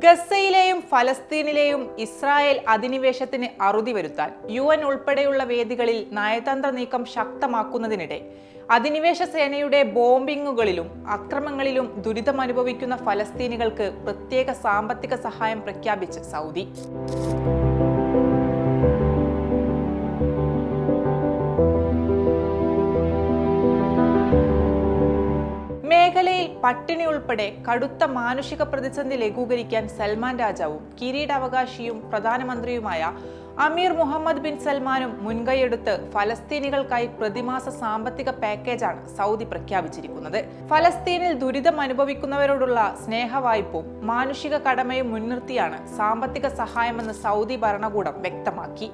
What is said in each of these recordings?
ഗസയിലെയും ഫലസ്തീനിലെയും Israel അധിനിവേശത്തിന് അറുതി വരുത്താൻ U N ഉൾപ്പെടെയുള്ള വേദികളിൽ നയതന്ത്ര നീക്കം ശക്തമാക്കുന്നതിനിടെ അധിനിവേശ സേനയുടെ ബോംബിങ്ങുകളിലും അക്രമങ്ങളിലും ദുരിതമനുഭവിക്കുന്ന ഫലസ്തീനികൾക്ക് പ്രത്യേക സാമ്പത്തിക സഹായം പ്രഖ്യാപിച്ച് സൗദി. മേഖലയിൽ പട്ടിണി ഉൾപ്പെടെ കടുത്ത മാനുഷിക പ്രതിസന്ധി ലഘൂകരിക്കാൻ സൽമാൻ രാജാവും കിരീടാവകാശിയും പ്രധാനമന്ത്രിയുമായ അമീർ മുഹമ്മദ് ബിൻ സൽമാനും മുൻകൈയെടുത്ത് ഫലസ്തീനികൾക്കായി പ്രതിമാസ സാമ്പത്തിക പാക്കേജാണ് സൗദി പ്രഖ്യാപിച്ചിരിക്കുന്നത്. ഫലസ്തീനിൽ ദുരിതം അനുഭവിക്കുന്നവരോടുള്ള സ്നേഹവായ്പും മാനുഷിക കടമയും മുൻനിർത്തിയാണ് സാമ്പത്തിക സഹായമെന്ന് സൗദി ഭരണകൂടം വ്യക്തമാക്കി.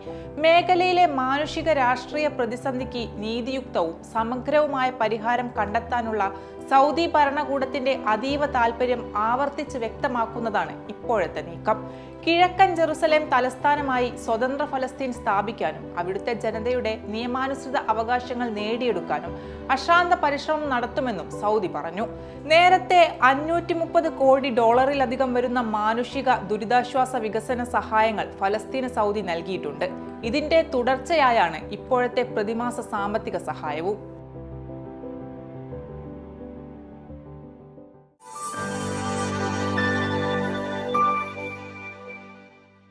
മേഖലയിലെ മാനുഷിക രാഷ്ട്രീയ പ്രതിസന്ധിക്ക് നീതിയുക്തവും സമഗ്രവുമായ പരിഹാരം കണ്ടെത്താനുള്ള സൗദി ഭരണകൂടത്തിന്റെ അതീവ താൽപര്യം ആവർത്തിച്ച് വ്യക്തമാക്കുന്നതാണ് ഇപ്പോഴത്തെ നീക്കം. കിഴക്കൻ ജെറുസലേം തലസ്ഥാനമായി സ്വതന്ത്ര ഫലസ്തീൻ സ്ഥാപിക്കാനും അവിടുത്തെ ജനതയുടെ നിയമാനുസൃത അവകാശങ്ങൾ നേടിയെടുക്കാനും അശാന്ത പരിശ്രമം നടത്തുമെന്നും സൗദി പറഞ്ഞു. നേരത്തെ അഞ്ഞൂറ്റി മുപ്പത് കോടി ഡോളറിലധികം വരുന്ന മാനുഷിക ദുരിതാശ്വാസ വികസന സഹായങ്ങൾ ഫലസ്തീന് സൗദി നൽകിയിട്ടുണ്ട്. ഇതിന്റെ തുടർച്ചയായാണ് ഇപ്പോഴത്തെ പ്രതിമാസ സാമ്പത്തിക സഹായവും.